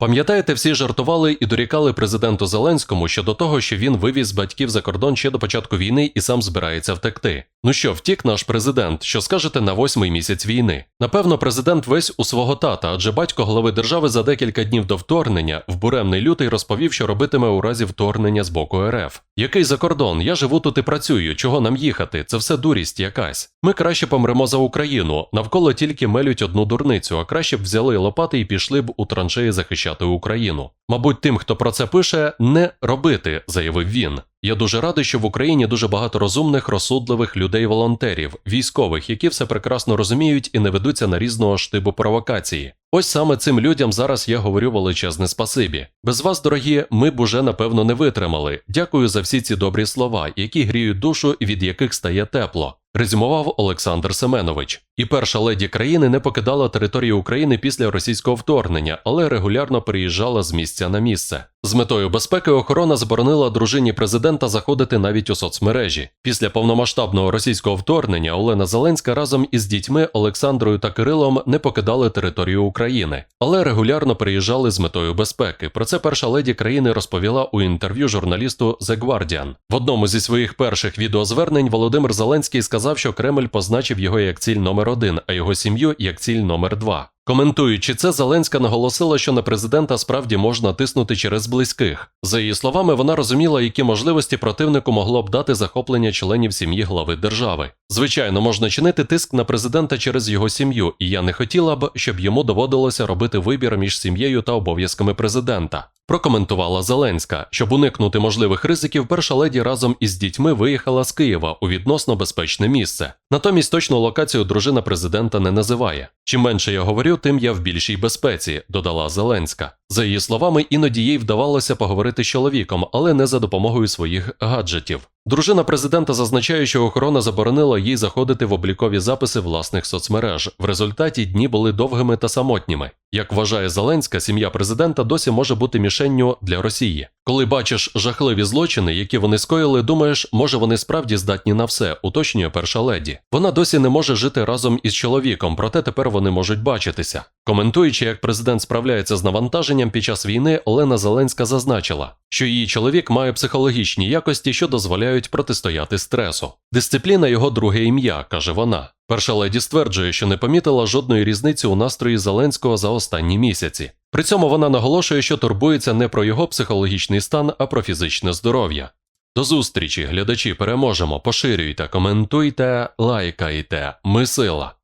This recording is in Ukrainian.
Пам'ятаєте, всі жартували і дорікали президенту Зеленському щодо того, що він вивіз батьків за кордон ще до початку війни і сам збирається втекти. Ну що, втік наш президент, що скажете на восьмий місяць війни? Напевно, президент весь у свого тата, адже батько голови держави за декілька днів до вторгнення в буремний лютий розповів, що робитиме у разі вторгнення з боку РФ. Який за кордон? Я живу тут і працюю. Чого нам їхати? Це все дурість якась. Ми краще помремо за Україну. Навколо тільки мелють одну дурницю, а краще б взяли лопати і пішли б у траншеї захищати Україну. Мабуть, тим, хто про це пише, не робити, заявив він. Я дуже радий, що в Україні дуже багато розумних, розсудливих людей-волонтерів, військових, які все прекрасно розуміють і не ведуться на різного штибу провокації. Ось саме цим людям зараз я говорю величезне спасибі. Без вас, дорогі, ми б уже напевно не витримали. Дякую за всі ці добрі слова, які гріють душу і від яких стає тепло. Резюмував Олександр Семенович. І перша леді країни не покидала територію України після російського вторгнення, але регулярно переїжджала з місця на місце. З метою безпеки охорона заборонила дружині президента заходити навіть у соцмережі. Після повномасштабного російського вторгнення Олена Зеленська разом із дітьми Олександрою та Кирилом не покидали територію України, але регулярно переїжджали з метою безпеки. Про це перша леді країни розповіла у інтерв'ю журналісту The Guardian. В одному зі своїх перших відеозвернень Володимир Зеленський сказав, що Кремль позначив його як ціль номер один, а його сім'ю як ціль номер два. Коментуючи це, Зеленська наголосила, що на президента справді можна тиснути через близьких. За її словами, вона розуміла, які можливості противнику могло б дати захоплення членів сім'ї глави держави. Звичайно, можна чинити тиск на президента через його сім'ю, і я не хотіла б, щоб йому доводилося робити вибір між сім'єю та обов'язками президента. Прокоментувала Зеленська, щоб уникнути можливих ризиків, перша леді разом із дітьми виїхала з Києва у відносно безпечне місце. Натомість точну локацію дружина президента не називає. Чим менше я говорю, тим я в більшій безпеці, додала Зеленська. За її словами, іноді їй вдавалося поговорити з чоловіком, але не за допомогою своїх гаджетів. Дружина президента зазначає, що охорона заборонила їй заходити в облікові записи власних соцмереж. В результаті дні були довгими та самотніми. Як вважає Зеленська, сім'я президента досі може бути мішенню для Росії. Коли бачиш жахливі злочини, які вони скоїли, думаєш, може вони справді здатні на все, уточнює перша леді. Вона досі не може жити разом із чоловіком, проте тепер вони можуть бачитися. Коментуючи, як президент справляється з навантаженням під час війни, Олена Зеленська зазначила, що її чоловік має психологічні якості, що дозволяють протистояти стресу. Дисципліна його друге ім'я, каже вона. Перша леді стверджує, що не помітила жодної різниці у настрої Зеленського за останні місяці. При цьому вона наголошує, що турбується не про його психологічний стан, а про фізичне здоров'я. До зустрічі, глядачі, переможемо, поширюйте, коментуйте, лайкайте. Ми сила.